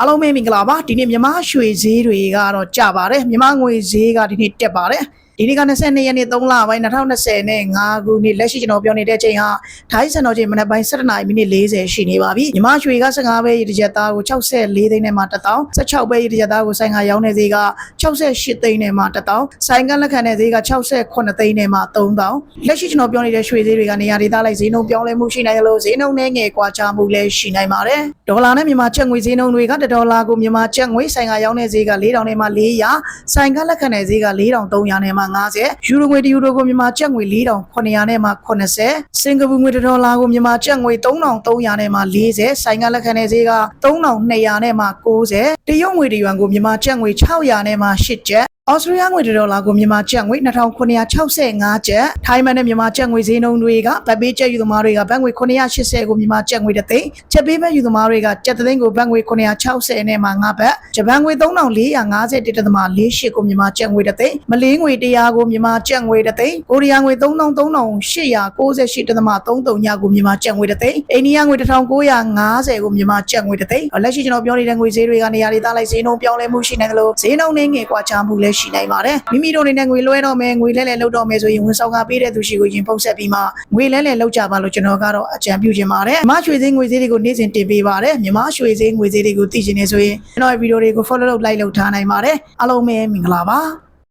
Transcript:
အားလုံးပဲမင်္ဂလာပါဒီနေ့မြမရွှေဈေးတွေကတော့ကြပါတယ်မြမငွေဈေးကဒီနေ့တက်ပါတယ် ဒီနေ့က22ရက်နေ့3လပိုင်း2020နဲ့5ခုနှစ်လက်ရှိကျွန်တော်ပြောနေတဲ့အချိန်ဟာထိုင်းစံတော်ချိန်မနက်ပိုင်း7:00နာရီမိနစ်40ရှိနေပါပြီမြမရွှေက15ပဲရည်တစ်ချက်သားကို64သိန်းနဲ့မှ1000 16ပဲရည်တစ်ချက်သားကိုဆိုင်ကရောင်းနေဈေးက68သိန်းနဲ့မှ1000ဆိုင်ကလက်ခံတဲ့ဈေးက68သိန်းနဲ့မှ3000လက်ရှိကျွန်တော်ပြောနေတဲ့ရွှေဈေးတွေကနေရာဒေသလိုက်ဈေးနှုန်းပြောင်းလဲမှုရှိနိုင်တယ်လို့ဈေးနှုန်းနဲ့ငယ်ကွာခြားမှုလည်းရှိနိုင်ပါတယ်ဒေါ်လာနဲ့မြန်မာကျပ်ငွေဈေးနှုန်းတွေက1ဒေါ်လာကိုမြန်မာကျပ်ငွေဆိုင်ကရောင်းတဲ့ဈေးက4000နဲ့မှ400ဆိုင်ကလက်ခံတဲ့ဈေးက4300နဲ့မှ50ယူရိုငွေ1ယူရိုကိုမြန်မာကျပ်ငွေ4900နဲ့မှ80စင်ကာပူငွေ1ဒေါ်လာကိုမြန်မာကျပ်ငွေ3300နဲ့မှ40ဆိုင်ကလက်ခံတဲ့ဈေးက3200နဲ့မှ90တရုတ်ငွေတရွမ်ကိုမြန်မာကျပ်ငွေ600နဲ့မှ8ကျပ် ဩစတြေးလျငွေတစ်ဒေါ်လာကိုမြန်မာကျပ်ငွေ2965ကျပ်ထိုင်းမန်နဲ့မြန်မာကျပ်ငွေဈေးနှုန်းတွေကဗတ်ပေးကျပ်ယူသမားတွေကဘတ်ငွေ980ကိုမြန်မာကျပ်ငွေတစ်သိန်းချက်ပေးဘတ်ယူသမားတွေကကျပ်တစ်သိန်းကိုဘတ်ငွေ960နဲ့မှ9ဘတ်ဂျပန်ငွေ3450တသမ48ကိုမြန်မာကျပ်ငွေတစ်သိန်းမလေးငွေ100ကိုမြန်မာကျပ်ငွေတစ်သိန်းကိုရီးယားငွေ339898တသမ33ညကိုမြန်မာကျပ်ငွေတစ်သိန်းအိန္ဒိယငွေ1950ကိုမြန်မာကျပ်ငွေတစ်သိန်းလက်ရှိကျွန်တော်ပြောနေတဲ့ငွေဈေးတွေကနေရာဒေသလိုက်ဈေးနှုန်းပြောင်းလဲမှုရှိနေတယ်လို့ဈေးနှုန်းနဲ့ငယ်ကွာခြားမှုလည်းရှိနိုင်ပါတယ်မိမိတို့အနေနဲ့ငွေလွှဲတော့မယ်ငွေလဲလဲလုပ်တော့မယ်ဆိုရင်ဝန်ဆောင်ကပေးတဲ့သူရှိကိုရင်ဖုန်းဆက်ပြီးမှငွေလဲလဲလုပ်ကြပါလို့ကျွန်တော်ကတော့အကြံပြုချင်ပါတယ်မြမရွှေဈေးငွေဈေးတွေကိုနေ့စဉ်တင်ပေးပါတယ်မြမရွှေဈေးငွေဈေးတွေကိုသိချင်နေဆိုရင်ကျွန်တော်ရဲ့ဗီဒီယိုတွေကို follow လုပ် like လုပ်ထားနိုင်ပါတယ်အားလုံးပဲမင်္ဂလာပါ